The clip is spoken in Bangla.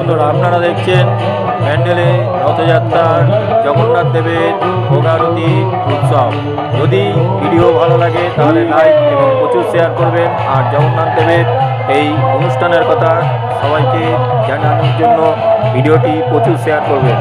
বন্ধুরা, আপনারা দেখছেন প্যান্ডেলে রথযাত্রার জগন্নাথ দেবের ভোগারতি উৎসব। যদি ভিডিও ভালো লাগে, তাহলে লাইক এবং প্রচুর শেয়ার করবেন। আর জগন্নাথ দেবের এই অনুষ্ঠানের কথা সবাইকে জানানোর জন্য ভিডিওটি প্রচুর শেয়ার করবেন।